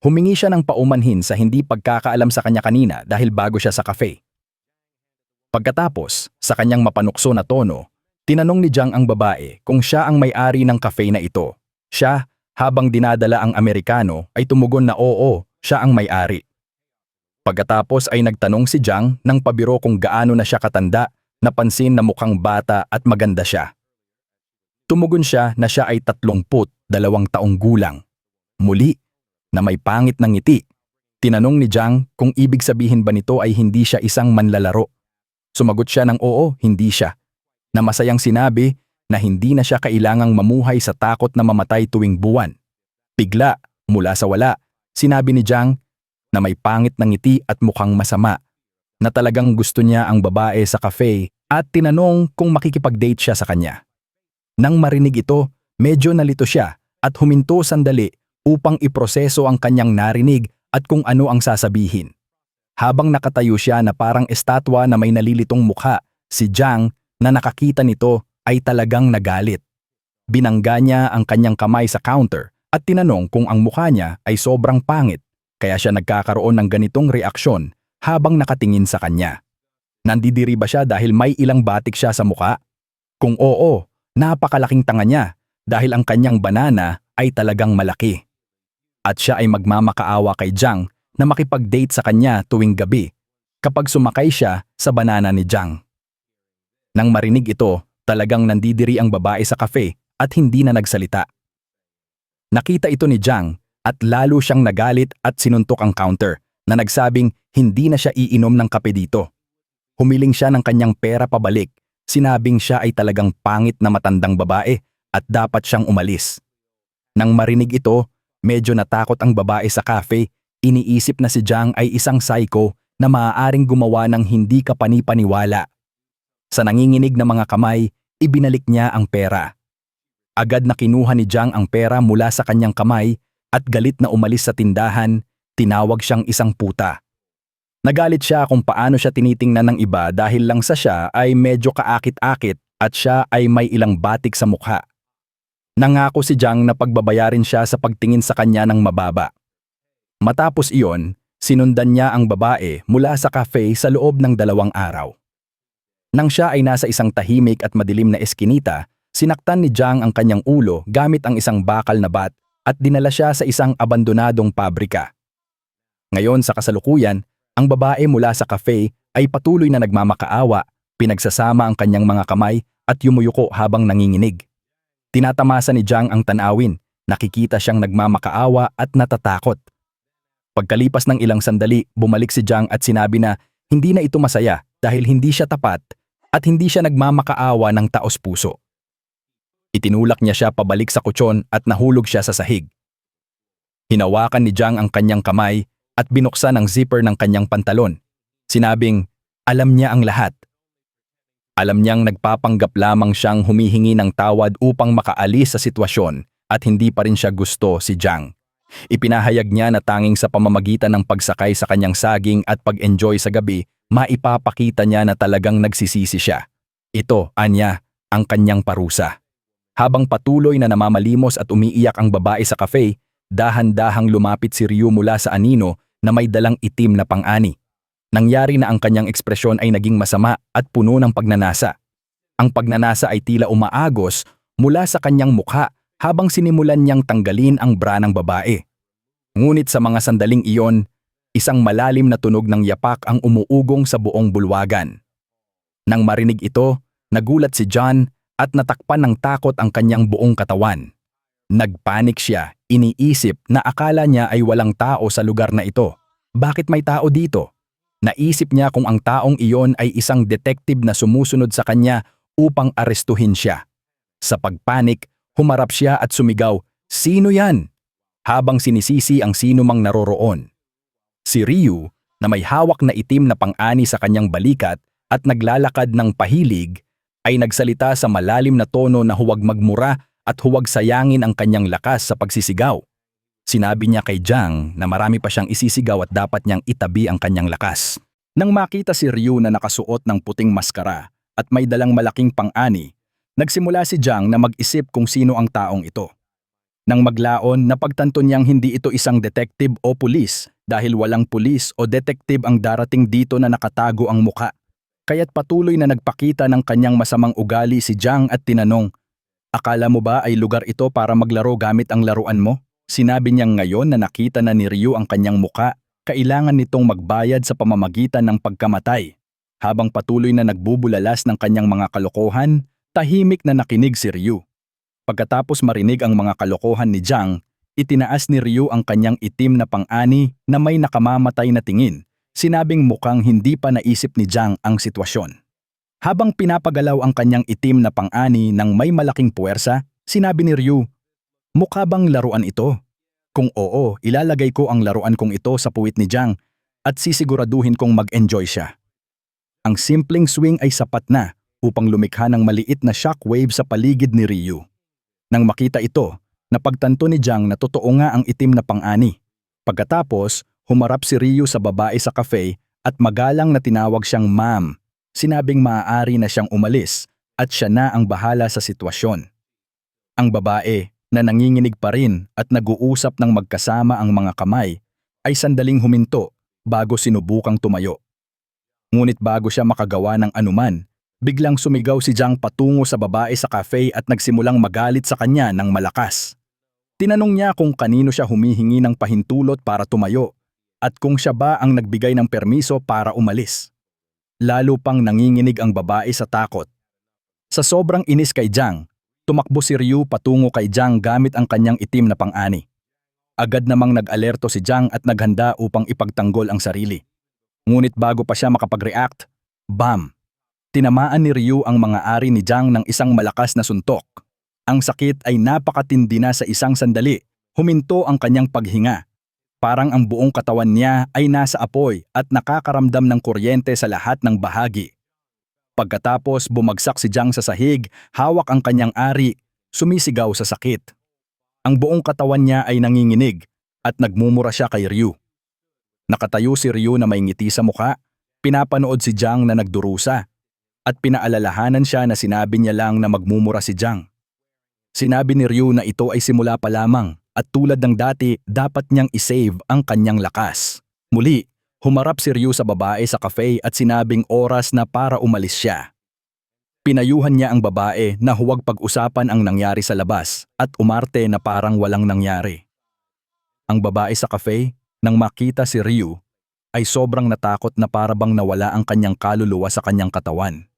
humingi siya ng paumanhin sa hindi pagkakaalam sa kanya kanina dahil bago siya sa cafe. Pagkatapos, sa kanyang mapanukso na tono, tinanong ni Jiang ang babae kung siya ang may-ari ng cafe na ito. Siya, habang dinadala ang Amerikano, ay tumugon na oo, siya ang may-ari. Pagkatapos ay nagtanong si Jiang ng pabiro kung gaano na siya katanda, napansin na mukhang bata at maganda siya. Tumugon siya na siya ay 32 taong gulang. Muli, na may pangit ng ngiti. Tinanong ni Jiang kung ibig sabihin ba nito ay hindi siya isang manlalaro. Sumagot siya ng oo, hindi siya. Na masayang sinabi na hindi na siya kailangang mamuhay sa takot na mamatay tuwing buwan. Bigla, mula sa wala, sinabi ni Jiang na may pangit ng ngiti at mukhang masama. Na talagang gusto niya ang babae sa cafe at tinanong kung makikipag-date siya sa kanya. Nang marinig ito, medyo nalito siya at huminto sandali upang iproseso ang kanyang narinig at kung ano ang sasabihin. Habang nakatayo siya na parang estatwa na may nalilitong mukha, si Jiang na nakakita nito ay talagang nagalit. Binangga niya ang kanyang kamay sa counter at tinanong kung ang mukha niya ay sobrang pangit kaya siya nagkakaroon ng ganitong reaksyon habang nakatingin sa kanya. Nandidiri ba siya dahil may ilang batik siya sa mukha? Kung oo, napakalaking tanga niya dahil ang kanyang banana ay talagang malaki. At siya ay magmamakaawa kay Jiang na makipag-date sa kanya tuwing gabi kapag sumakay siya sa banana ni Jiang. Nang marinig ito, talagang nandidiri ang babae sa kafe at hindi na nagsalita. Nakita ito ni Jiang at lalo siyang nagalit at sinuntok ang counter na nagsabing hindi na siya iinom ng kape dito. Humiling siya ng kanyang pera pabalik, sinabing siya ay talagang pangit na matandang babae at dapat siyang umalis. Nang marinig ito, medyo natakot ang babae sa cafe Iniisip na si Jiang ay isang psycho na maaaring gumawa ng hindi kapanipaniwala. Sa nanginginig na mga kamay, ibinalik niya ang pera. Agad na kinuha ni Jiang ang pera mula sa kanyang kamay at galit na umalis sa tindahan, tinawag siyang isang puta. Nagalit siya kung paano siya tinitingnan ng iba dahil lang sa siya ay medyo kaakit-akit at siya ay may ilang batik sa mukha. Nangako si Jiang na pagbabayarin siya sa pagtingin sa kanya ng mababa. Matapos iyon, sinundan niya ang babae mula sa cafe sa loob ng dalawang araw. Nang siya ay nasa isang tahimik at madilim na eskinita, sinaktan ni Jiang ang kanyang ulo gamit ang isang bakal na bat at dinala siya sa isang abandonadong pabrika. Ngayon sa kasalukuyan, ang babae mula sa cafe ay patuloy na nagmamakaawa, pinagsasama ang kanyang mga kamay at yumuyuko habang nanginginig. Tinatamasa ni Jiang ang tanawin, nakikita siyang nagmamakaawa at natatakot. Pagkalipas ng ilang sandali, bumalik si Jiang at sinabi na hindi na ito masaya dahil hindi siya tapat at hindi siya nagmamakaawa ng taos puso. Itinulak niya siya pabalik sa kutsyon at nahulog siya sa sahig. Hinawakan ni Jiang ang kanyang kamay at binuksan ang zipper ng kanyang pantalon. Sinabing, alam niya ang lahat. Alam niyang nagpapanggap lamang siyang humihingi ng tawad upang makaalis sa sitwasyon at hindi pa rin siya gusto si Jiang. Ipinahayag niya na tanging sa pamamagitan ng pagsakay sa kanyang saging at pag-enjoy sa gabi, maipapakita niya na talagang nagsisisi siya. Ito, anya, ang kanyang parusa. Habang patuloy na namamalimos at umiiyak ang babae sa cafe, dahan-dahang lumapit si Ryu mula sa anino na may dalang itim na pang-ani. Nangyari na ang kanyang ekspresyon ay naging masama at puno ng pagnanasa. Ang pagnanasa ay tila umaagos mula sa kanyang mukha habang sinimulan niyang tanggalin ang bra ng babae. Ngunit sa mga sandaling iyon, isang malalim na tunog ng yapak ang umuugong sa buong bulwagan. Nang marinig ito, nagulat si John at natakpan ng takot ang kanyang buong katawan. Nagpanik siya, iniisip na akala niya ay walang tao sa lugar na ito. Bakit may tao dito? Naisip niya kung ang taong iyon ay isang detective na sumusunod sa kanya upang arestuhin siya. Sa pagpanik, Humarap siya at sumigaw, Sino yan? Habang sinisisi ang sino mang naroroon. Si Ryu, na may hawak na itim na pang-ani sa kanyang balikat at naglalakad ng pahilig, ay nagsalita sa malalim na tono na huwag magmura at huwag sayangin ang kanyang lakas sa pagsisigaw. Sinabi niya kay Jiang na marami pa siyang isisigaw at dapat niyang itabi ang kanyang lakas. Nang makita si Ryu na nakasuot ng puting maskara at may dalang malaking pang-ani, Nagsimula si Jiang na mag-isip kung sino ang taong ito. Nang maglaon, napagtanto niyang hindi ito isang detective o pulis dahil walang pulis o detective ang darating dito na nakatago ang muka. Kaya't patuloy na nagpakita ng kanyang masamang ugali si Jiang at tinanong, Akala mo ba ay lugar ito para maglaro gamit ang laruan mo? Sinabi niyang ngayon na nakita na ni Ryu ang kanyang muka, kailangan nitong magbayad sa pamamagitan ng pagkamatay. Habang patuloy na nagbubulalas ng kanyang mga kalokohan, tahimik na nakinig si Ryu. Pagkatapos marinig ang mga kalokohan ni Jiang, itinaas ni Ryu ang kanyang itim na pang-ani na may nakamamatay na tingin. Sinabing mukhang hindi pa naisip ni Jiang ang sitwasyon. Habang pinapagalaw ang kanyang itim na pang-ani ng may malaking puwersa, sinabi ni Ryu, Mukha bang laruan ito? Kung oo, ilalagay ko ang laruan kong ito sa puwit ni Jiang at sisiguraduhin kong mag-enjoy siya. Ang simpleng swing ay sapat na upang lumikha ng maliit na shockwave sa paligid ni Ryu. Nang makita ito, napagtanto ni Jiang na totoo nga ang itim na pang-ani. Pagkatapos, humarap si Ryu sa babae sa cafe at magalang na tinawag siyang ma'am sinabing maaari na siyang umalis at siya na ang bahala sa sitwasyon. Ang babae na nanginginig pa rin at nag-uusap ng magkasama ang mga kamay ay sandaling huminto bago sinubukang tumayo. Ngunit bago siya makagawa ng anuman, biglang sumigaw si Jiang patungo sa babae sa cafe at nagsimulang magalit sa kanya ng malakas. Tinanong niya kung kanino siya humihingi ng pahintulot para tumayo at kung siya ba ang nagbigay ng permiso para umalis lalo pang nanginginig ang babae sa takot. Sa sobrang inis kay Jiang, tumakbo si Ryu patungo kay Jiang gamit ang kanyang itim na pang-ani. Agad namang nag-alerto si Jiang at naghanda upang ipagtanggol ang sarili. Ngunit bago pa siya makapag-react, bam! Tinamaan ni Ryu ang mga ari ni Jiang ng isang malakas na suntok. Ang sakit ay napakatindi na sa isang sandali. Huminto ang kanyang paghinga Parang ang buong katawan niya ay nasa apoy at nakakaramdam ng kuryente sa lahat ng bahagi. Pagkatapos bumagsak si Jiang sa sahig, hawak ang kanyang ari, sumisigaw sa sakit. Ang buong katawan niya ay nanginginig at nagmumura siya kay Ryu. Nakatayo si Ryu na may ngiti sa mukha, pinapanood si Jiang na nagdurusa at pinaalalahanan siya na sinabi niya lang na magmumura si Jiang. Sinabi ni Ryu na ito ay simula pa lamang at tulad ng dati, dapat niyang isave ang kanyang lakas. Muli, humarap si Ryu sa babae sa cafe at sinabing oras na para umalis siya. Pinayuhan niya ang babae na huwag pag-usapan ang nangyari sa labas at umarte na parang walang nangyari. Ang babae sa cafe, nang makita si Ryu, ay sobrang natakot na parabang nawala ang kanyang kaluluwa sa kanyang katawan.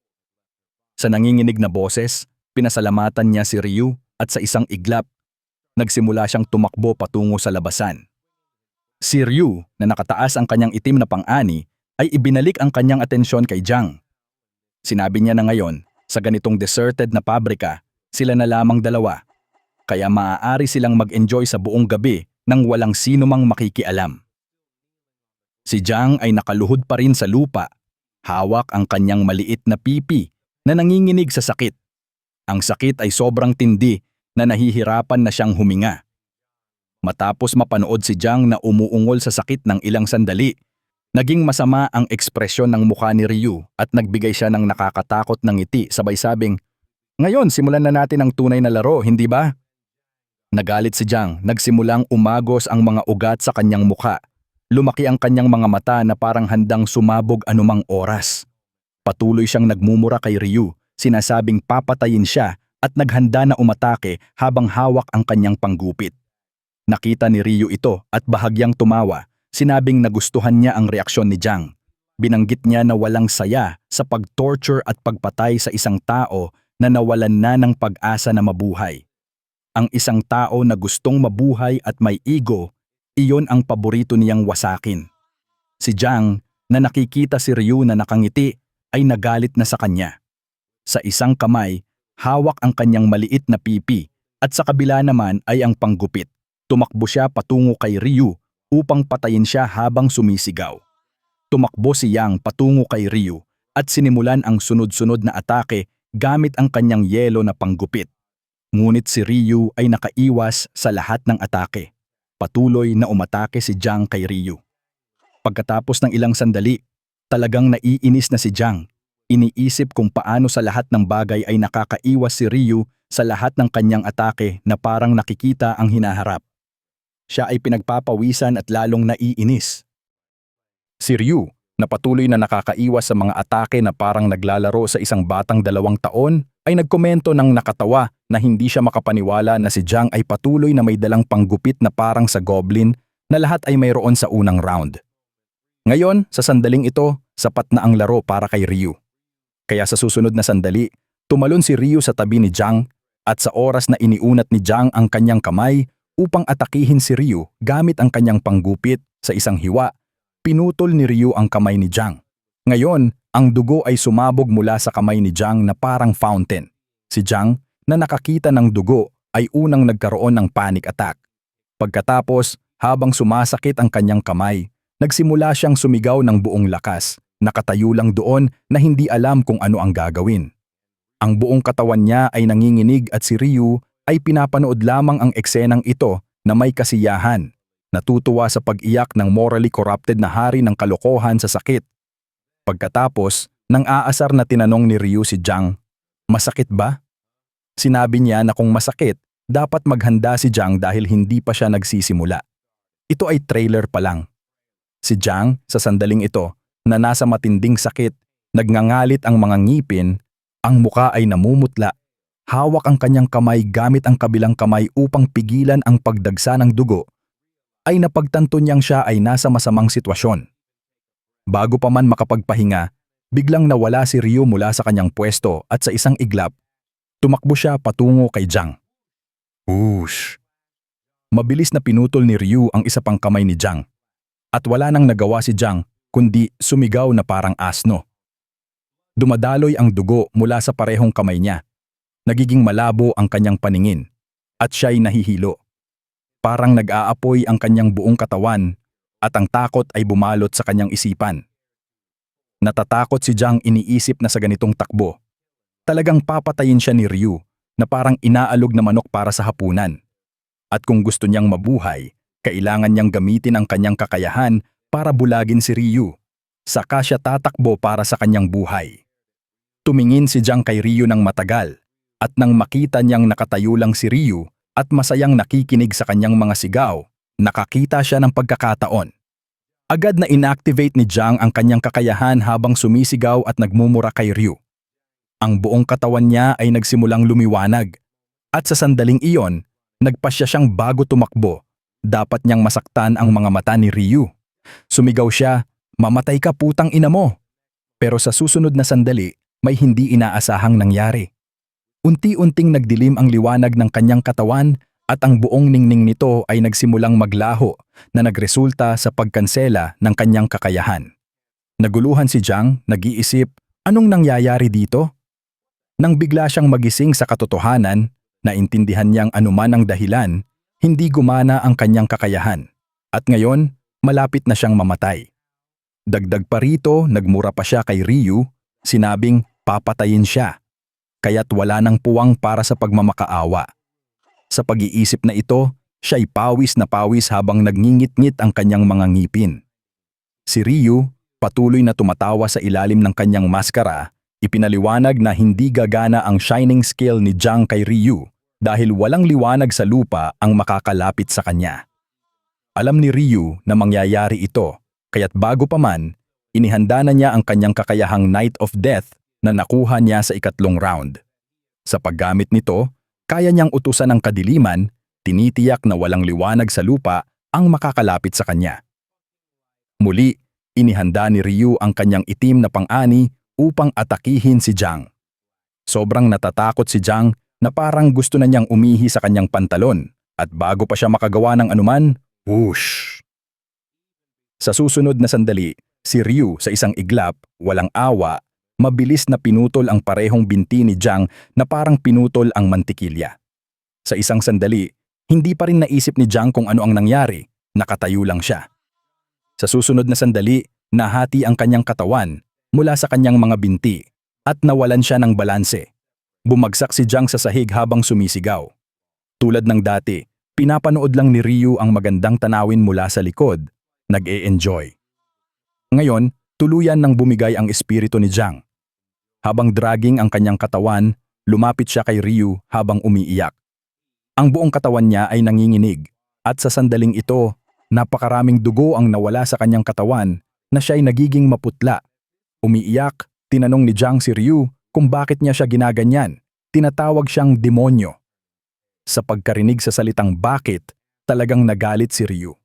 Sa nanginginig na boses, pinasalamatan niya si Ryu at sa isang iglap nagsimula siyang tumakbo patungo sa labasan. Si Ryu, na nakataas ang kanyang itim na pang-ani, ay ibinalik ang kanyang atensyon kay Jiang. Sinabi niya na ngayon, sa ganitong deserted na pabrika, sila na lamang dalawa. Kaya maaari silang mag-enjoy sa buong gabi nang walang sino mang makikialam. Si Jiang ay nakaluhod pa rin sa lupa. Hawak ang kanyang maliit na pipi na nanginginig sa sakit. Ang sakit ay sobrang tindi na nahihirapan na siyang huminga. Matapos mapanood si Jiang na umuungol sa sakit ng ilang sandali, naging masama ang ekspresyon ng mukha ni Ryu at nagbigay siya ng nakakatakot ng ngiti sabay sabing, Ngayon simulan na natin ang tunay na laro, hindi ba? Nagalit si Jiang, nagsimulang umagos ang mga ugat sa kanyang mukha. Lumaki ang kanyang mga mata na parang handang sumabog anumang oras. Patuloy siyang nagmumura kay Ryu, sinasabing papatayin siya at naghanda na umatake habang hawak ang kanyang panggupit. Nakita ni Ryu ito at bahagyang tumawa, sinabing nagustuhan niya ang reaksyon ni Jiang. Binanggit niya na walang saya sa pag-torture at pagpatay sa isang tao na nawalan na ng pag-asa na mabuhay. Ang isang tao na gustong mabuhay at may ego, iyon ang paborito niyang wasakin. Si Jiang, na nakikita si Ryu na nakangiti, ay nagalit na sa kanya. Sa isang kamay, hawak ang kanyang maliit na pipi at sa kabila naman ay ang panggupit. Tumakbo siya patungo kay Ryu upang patayin siya habang sumisigaw. Tumakbo si Yang patungo kay Ryu at sinimulan ang sunod-sunod na atake gamit ang kanyang yelo na panggupit. Ngunit si Ryu ay nakaiwas sa lahat ng atake. Patuloy na umatake si Jiang kay Ryu. Pagkatapos ng ilang sandali, talagang naiinis na si Jiang Iniisip kung paano sa lahat ng bagay ay nakakaiwas si Ryu sa lahat ng kanyang atake na parang nakikita ang hinaharap. Siya ay pinagpapawisan at lalong naiinis. Si Ryu, na patuloy na nakakaiwas sa mga atake na parang naglalaro sa isang batang dalawang taon, ay nagkomento ng nakatawa na hindi siya makapaniwala na si Jiang ay patuloy na may dalang panggupit na parang sa goblin na lahat ay mayroon sa unang round. Ngayon, sa sandaling ito, sapat na ang laro para kay Ryu. Kaya sa susunod na sandali, tumalon si Ryu sa tabi ni Jiang at sa oras na iniunat ni Jiang ang kanyang kamay upang atakihin si Ryu gamit ang kanyang panggupit sa isang hiwa, pinutol ni Ryu ang kamay ni Jiang. Ngayon, ang dugo ay sumabog mula sa kamay ni Jiang na parang fountain. Si Jiang, na nakakita ng dugo, ay unang nagkaroon ng panic attack. Pagkatapos, habang sumasakit ang kanyang kamay, nagsimula siyang sumigaw ng buong lakas, nakatayo lang doon na hindi alam kung ano ang gagawin. Ang buong katawan niya ay nanginginig at si Ryu ay pinapanood lamang ang eksenang ito na may kasiyahan, natutuwa sa pag-iyak ng morally corrupted na hari ng kalokohan sa sakit. Pagkatapos, nang aasar na tinanong ni Ryu si Jiang, masakit ba? Sinabi niya na kung masakit, dapat maghanda si Jiang dahil hindi pa siya nagsisimula. Ito ay trailer pa lang. Si Jiang, sa sandaling ito, na nasa matinding sakit, nagngangalit ang mga ngipin, ang muka ay namumutla, hawak ang kanyang kamay gamit ang kabilang kamay upang pigilan ang pagdagsa ng dugo, ay napagtanto niyang siya ay nasa masamang sitwasyon. Bago pa man makapagpahinga, biglang nawala si Ryu mula sa kanyang pwesto at sa isang iglap, tumakbo siya patungo kay Jiang. Whoosh! Mabilis na pinutol ni Ryu ang isa pang kamay ni Jiang. At wala nang nagawa si Jiang kundi sumigaw na parang asno. Dumadaloy ang dugo mula sa parehong kamay niya. Nagiging malabo ang kanyang paningin at siya'y nahihilo. Parang nag-aapoy ang kanyang buong katawan at ang takot ay bumalot sa kanyang isipan. Natatakot si Jiang iniisip na sa ganitong takbo. Talagang papatayin siya ni Ryu na parang inaalog na manok para sa hapunan. At kung gusto niyang mabuhay, kailangan niyang gamitin ang kanyang kakayahan para bulagin si Ryu. Saka siya tatakbo para sa kanyang buhay. Tumingin si Jiang kay Ryu ng matagal at nang makita niyang nakatayo lang si Ryu at masayang nakikinig sa kanyang mga sigaw, nakakita siya ng pagkakataon. Agad na inactivate ni Jiang ang kanyang kakayahan habang sumisigaw at nagmumura kay Ryu. Ang buong katawan niya ay nagsimulang lumiwanag. At sa sandaling iyon, nagpasya siyang bago tumakbo. Dapat niyang masaktan ang mga mata ni Ryu. Sumigaw siya, mamatay ka putang ina mo. Pero sa susunod na sandali, may hindi inaasahang nangyari. Unti-unting nagdilim ang liwanag ng kanyang katawan at ang buong ningning nito ay nagsimulang maglaho na nagresulta sa pagkansela ng kanyang kakayahan. Naguluhan si Jiang, nag-iisip, anong nangyayari dito? Nang bigla siyang magising sa katotohanan, naintindihan niyang anuman ang dahilan, hindi gumana ang kanyang kakayahan. At ngayon, malapit na siyang mamatay. Dagdag pa rito, nagmura pa siya kay Ryu, sinabing papatayin siya. Kaya't wala nang puwang para sa pagmamakaawa. Sa pag-iisip na ito, siya'y pawis na pawis habang nagngingit-ngit ang kanyang mga ngipin. Si Ryu, patuloy na tumatawa sa ilalim ng kanyang maskara, ipinaliwanag na hindi gagana ang shining skill ni Jiang kay Ryu dahil walang liwanag sa lupa ang makakalapit sa kanya. Alam ni Ryu na mangyayari ito, kaya't bago pa man, inihanda na niya ang kanyang kakayahang Night of Death na nakuha niya sa ikatlong round. Sa paggamit nito, kaya niyang utusan ng kadiliman, tinitiyak na walang liwanag sa lupa ang makakalapit sa kanya. Muli, inihanda ni Ryu ang kanyang itim na pang-ani upang atakihin si Jiang. Sobrang natatakot si Jiang na parang gusto na niyang umihi sa kanyang pantalon at bago pa siya makagawa ng anuman, whoosh! Sa susunod na sandali, si Ryu sa isang iglap, walang awa, mabilis na pinutol ang parehong binti ni Jiang na parang pinutol ang mantikilya. Sa isang sandali, hindi pa rin naisip ni Jiang kung ano ang nangyari, nakatayo lang siya. Sa susunod na sandali, nahati ang kanyang katawan mula sa kanyang mga binti at nawalan siya ng balanse. Bumagsak si Jiang sa sahig habang sumisigaw. Tulad ng dati, pinapanood lang ni Ryu ang magandang tanawin mula sa likod, nag-e-enjoy. Ngayon, tuluyan nang bumigay ang espiritu ni Jiang. Habang dragging ang kanyang katawan, lumapit siya kay Ryu habang umiiyak. Ang buong katawan niya ay nanginginig at sa sandaling ito, napakaraming dugo ang nawala sa kanyang katawan na siya'y nagiging maputla. Umiiyak, tinanong ni Jiang si Ryu kung bakit niya siya ginaganyan. Tinatawag siyang demonyo. Sa pagkarinig sa salitang bakit, talagang nagalit si Ryu.